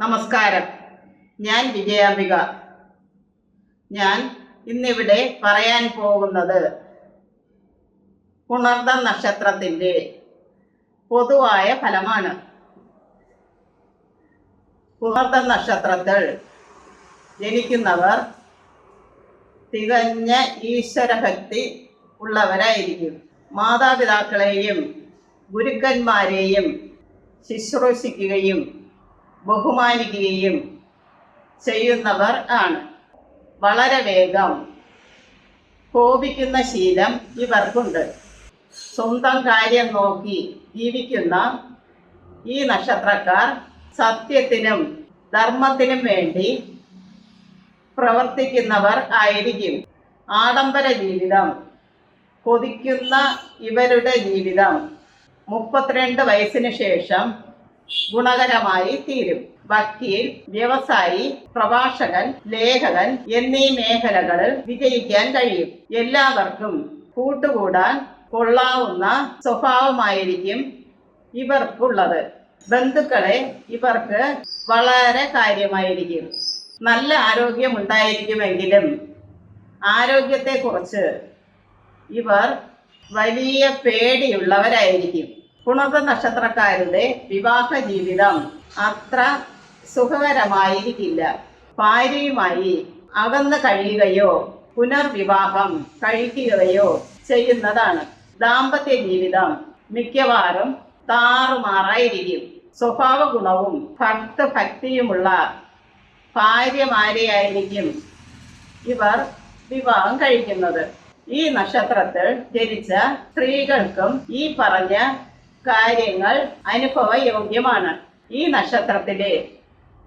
നമസ്കാരം. ഞാൻ വിജയാംബിക. ഞാൻ ഇന്നിവിടെ പറയാൻ പോകുന്നത് പുണർദ നക്ഷത്രത്തിന്റെ പൊതുവായ ഫലമാണ്. പുണർദ നക്ഷത്രത്തിൽ ജനിക്കുന്നവർ തികഞ്ഞ ഈശ്വരഭക്തി ഉള്ളവരായിരിക്കും. മാതാപിതാക്കളെയും ഗുരുക്കന്മാരെയും ശുശ്രൂഷിക്കുകയും ബഹുമാനിക്കുകയും ചെയ്യുന്നവർ ആണ്. വളരെ വേഗം കോപിക്കുന്ന ശീലം ഇവർക്കുണ്ട്. സ്വന്തം കാര്യം നോക്കി ജീവിക്കുന്ന ഈ നക്ഷത്രക്കാർ സത്യത്തിനും ധർമ്മത്തിനും വേണ്ടി പ്രവർത്തിക്കുന്നവർ ആയിരിക്കും. ആഡംബര ജീവിതം കൊതിക്കുന്ന ഇവരുടെ ജീവിതം. മുപ്പത്തിരണ്ട് വയസ്സിന് ശേഷം ഗുണകരമായി തീരും. വക്കീൽ വ്യവസായി പ്രഭാഷകൻ ലേഖകൻ എന്നീ മേഖലകളിൽ വിജയിക്കാൻ കഴിയും. എല്ലാവർക്കും കൂട്ടുകൂടാൻ കൊള്ളാവുന്ന സ്വഭാവമായിരിക്കും ഇവർക്കുള്ളത്. ബന്ധുക്കളെ ഇവർക്ക് വളരെ കാര്യമായിരിക്കും. നല്ല ആരോഗ്യം ഉണ്ടായിരിക്കുമെങ്കിലും ആരോഗ്യത്തെക്കുറിച്ച് ഇവർ വലിയ പേടിയുള്ളവരായിരിക്കും. പുണർദ നക്ഷത്രക്കാരുടെ വിവാഹ ജീവിതം അത്ര സുഖകരമായിരിക്കില്ല. ഭാര്യയുമായി അകന്ന് കഴിയുകയോ പുനർവിവാഹം കഴിക്കുകയോ ചെയ്യുന്നതാണ്. ദാമ്പത്യ ജീവിതം മിക്കവാറും താറുമാറായിരിക്കും. സ്വഭാവ ഗുണവും ഭക്തഭക്തിയുമുള്ള ഭാര്യമാരെയായിരിക്കും ഇവർ വിവാഹം കഴിക്കുന്നത്. ഈ നക്ഷത്രത്തിൽ ജനിച്ച സ്ത്രീകൾക്കും ഈ പറഞ്ഞ കാര്യങ്ങൾ അനുഭവയോഗ്യമാണ്. ഈ നക്ഷത്രത്തിലെ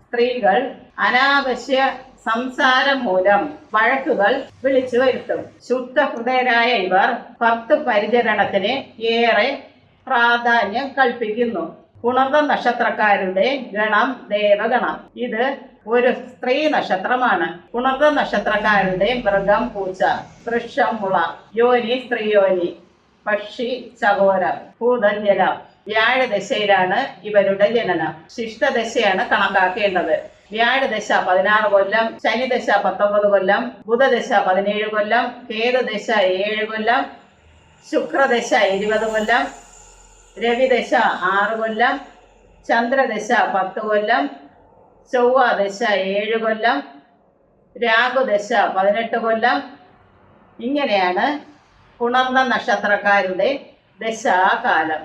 സ്ത്രീകൾ അനാവശ്യ സംസാരം മൂലം വഴക്കുകൾ വിളിച്ചു വരുത്തും. ശുദ്ധ ഹൃദയരായ ഇവർ പത്ത് പരിചരണത്തിന് ഏറെ പ്രാധാന്യം കൽപ്പിക്കുന്നു. ഉണർന്ന നക്ഷത്രക്കാരുടെ ഗണം ദേവഗണം. ഇത് ഒരു സ്ത്രീ നക്ഷത്രമാണ്. ഉണർന്ന നക്ഷത്രക്കാരുടെ മൃഗം പൂച്ച വൃക്ഷം മുള യോനി സ്ത്രീയോനി. പക്ഷി ചകോരം ഭൂതൻ ജലം വ്യാഴദശയിലാണ് ഇവരുടെ ജനനം. ശിഷ്ടദശയാണ് കണക്കാക്കേണ്ടത്. വ്യാഴദശ പതിനാറ് കൊല്ലം ശനിദശ പത്തൊമ്പത് കൊല്ലം ബുധദശ പതിനേഴ് കൊല്ലം കേതുദശ ഏഴ് കൊല്ലം ശുക്രദശ ഇരുപത് കൊല്ലം രവിദശ ആറ് കൊല്ലം ചന്ദ്രദശ പത്ത് കൊല്ലം ചൊവ്വാദശ ഏഴ് കൊല്ലം രാഹുദശ പതിനെട്ട് കൊല്ലം. ഇങ്ങനെയാണ് പുണർന്ന നക്ഷത്രക്കാരുടെ ദശാകാലം.